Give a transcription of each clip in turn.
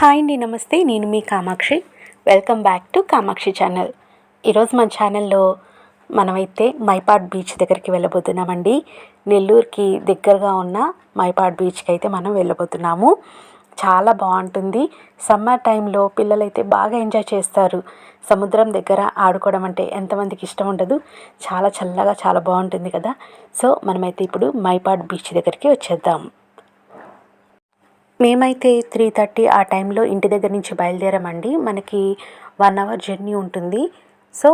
Hi అండి నమస్తే. నేను మీ Kamakshi. Welcome back to Kamakshi channel ఈరోజు మన ఛానల్లో మనమైతే మైపాడ్ బీచ్ దగ్గరికి వెళ్ళబోతున్నామండి. నెల్లూరుకి దగ్గరగా ఉన్న మైపాడ్ బీచ్కి అయితే మనం వెళ్ళబోతున్నాము. చాలా బాగుంటుంది. సమ్మర్ టైంలో పిల్లలైతే బాగా ఎంజాయ్ చేస్తారు. సముద్రం దగ్గర ఆడుకోవడం అంటే ఎంతమందికి ఇష్టం ఉండదు. చాలా చల్లగా చాలా బాగుంటుంది కదా. సో మనమైతే ఇప్పుడు మైపాడ్ బీచ్ దగ్గరికి వచ్చేద్దాం. మేమైతే త్రీ థర్టీ ఆ టైంలో ఇంటి దగ్గర నుంచి బయలుదేరామండి. మనకి వన్ అవర్ జర్నీ ఉంటుంది. సో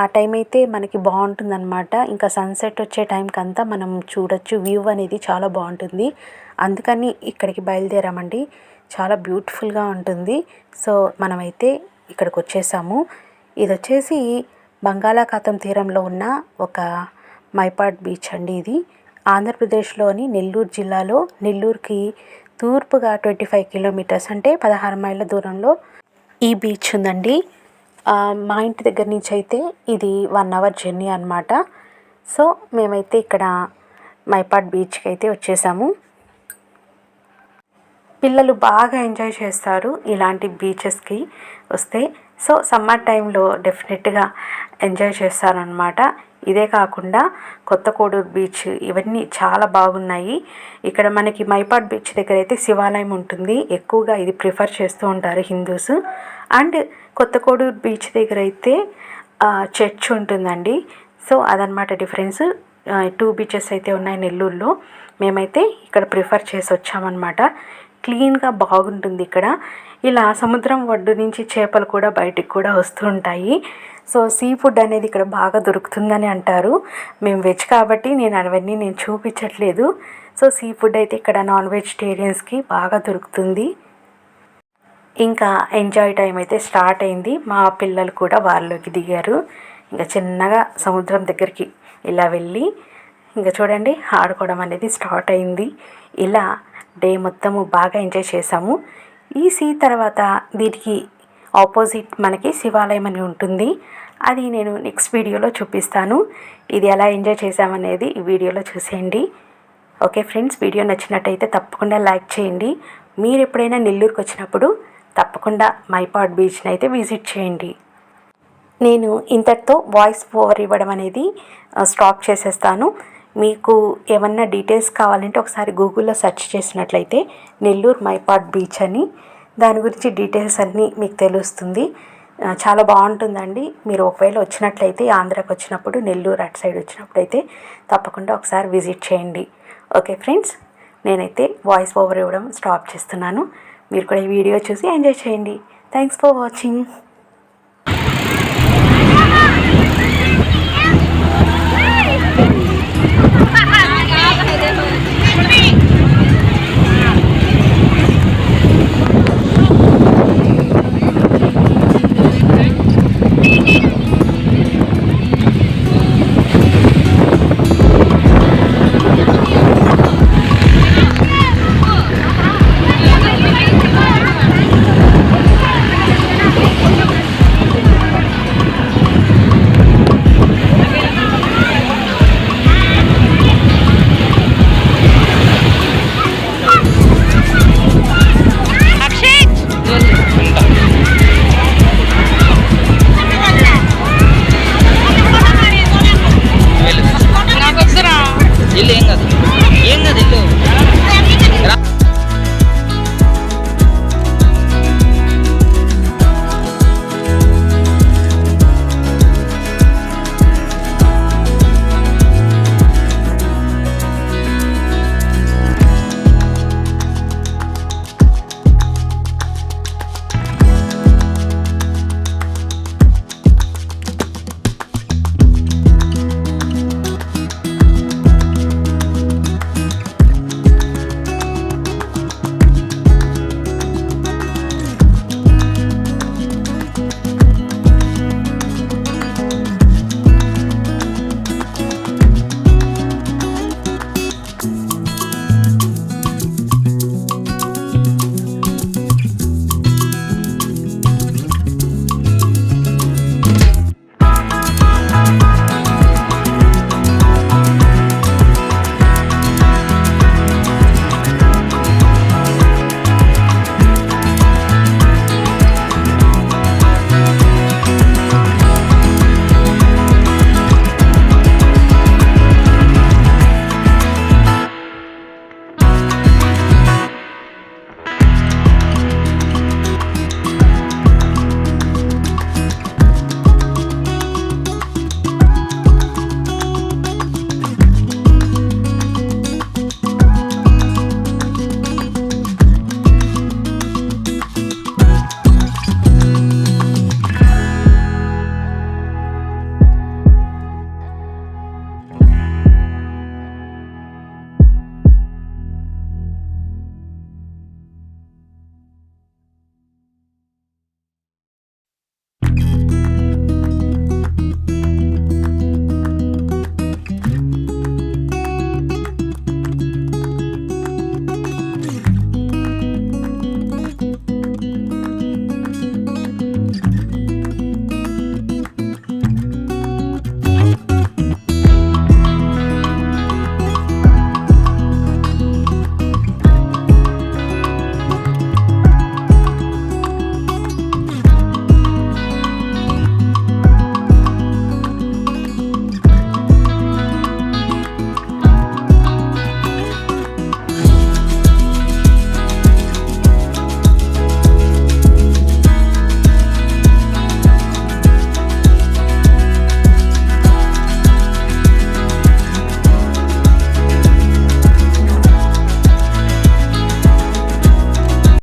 ఆ టైం అయితే మనకి బాగుంటుందన్నమాట. ఇంకా సన్సెట్ వచ్చే టైంకి అంతా మనం చూడొచ్చు. వ్యూ అనేది చాలా బాగుంటుంది. అందుకని ఇక్కడికి బయలుదేరామండి. చాలా బ్యూటిఫుల్గా ఉంటుంది. సో మనమైతే ఇక్కడికి వచ్చేసాము ఇది వచ్చేసి బంగాళాఖాతం తీరంలో ఉన్న ఒక మైపాడ్ బీచ్ అండి ఇది. ఆంధ్రప్రదేశ్లోని నెల్లూరు జిల్లాలో నెల్లూరుకి తూర్పుగా ట్వంటీ ఫైవ్ కిలోమీటర్స్ అంటే పదహారు మైళ్ళ దూరంలో ఈ బీచ్ ఉందండి. మా ఇంటి దగ్గర నుంచి అయితే ఇది వన్ అవర్ జర్నీ అనమాట సో మేమైతే ఇక్కడ మైపాడ్ బీచ్కి అయితే వచ్చేసాము. పిల్లలు బాగా ఎంజాయ్ చేస్తారు ఇలాంటి బీచెస్కి వస్తే. సో సమ్మర్ టైంలో డెఫినెట్గా ఎంజాయ్ చేస్తారనమాట ఇదే కాకుండా కొత్త కోడూరు బీచ్ ఇవన్నీ చాలా బాగున్నాయి. ఇక్కడ మనకి మైపాడ్ బీచ్ దగ్గర అయితే శివాలయం ఉంటుంది. ఎక్కువగా ఇది ప్రిఫర్ చేస్తూ ఉంటారు హిందూస్. అండ్ కొత్త కోడూరు బీచ్ దగ్గర అయితే చర్చ్ ఉంటుందండి. సో అదనమాట డిఫరెన్స్. టూ బీచెస్ అయితే ఉన్నాయి నెల్లూరులో. మేమైతే ఇక్కడ ప్రిఫర్ చేసి వచ్చామన్నమాట. క్లీన్గా బాగుంటుంది ఇక్కడ. ఇలా సముద్రం ఒడ్డు నుంచి చేపలు కూడా బయటికి కూడా వస్తూ ఉంటాయి. సో సీ ఫుడ్ అనేది ఇక్కడ బాగా దొరుకుతుందని అంటారు. మేము వెజ్ కాబట్టి నేను అవన్నీ నేను చూపించట్లేదు. సో సీ ఫుడ్ అయితే ఇక్కడ నాన్ వెజిటేరియన్స్కి బాగా దొరుకుతుంది. ఇంకా ఎంజాయ్ టైం అయితే స్టార్ట్ అయింది. మా పిల్లలు కూడా వాళ్ళలోకి దిగారు. ఇంకా చిన్నగా సముద్రం దగ్గరికి ఇలా వెళ్ళి ఇంకా చూడండి ఆడుకోవడం అనేది స్టార్ట్ అయింది. ఇలా డే మొత్తము బాగా ఎంజాయ్ చేసాము. ఈ సీ తర్వాత దీనికి ఆపోజిట్ మనకి శివాలయం అని ఉంటుంది. అది నేను నెక్స్ట్ వీడియోలో చూపిస్తాను. ఇది ఎలా ఎంజాయ్ చేసామనేది ఈ వీడియోలో చూసేయండి. ఓకే ఫ్రెండ్స్ వీడియో నచ్చినట్టయితే తప్పకుండా లైక్ చేయండి. మీరు ఎప్పుడైనా నెల్లూరుకు వచ్చినప్పుడు తప్పకుండా మైపాడ్ బీచ్ని అయితే విజిట్ చేయండి. నేను ఇంతటితో వాయిస్ ఓవర్ ఇవ్వడం అనేది స్టాప్ చేసేస్తాను. మీకు ఏమన్నా డీటెయిల్స్ కావాలంటే ఒకసారి గూగుల్లో సెర్చ్ చేసినట్లయితే నెల్లూరు మైపాడ్ బీచ్ అని దాని గురించి డీటెయిల్స్ అన్నీ మీకు తెలుస్తుంది. చాలా బాగుంటుందండి. మీరు ఒకవేళ వచ్చినట్లయితే ఆంధ్రాకి వచ్చినప్పుడు నెల్లూరు అటు సైడ్ వచ్చినప్పుడు అయితే తప్పకుండా ఒకసారి విజిట్ చేయండి. ఓకే ఫ్రెండ్స్ నేనైతే వాయిస్ ఓవర్ ఇవ్వడం స్టాప్ చేస్తున్నాను. మీరు కూడా ఈ వీడియో చూసి ఎంజాయ్ చేయండి. Thanks for watching.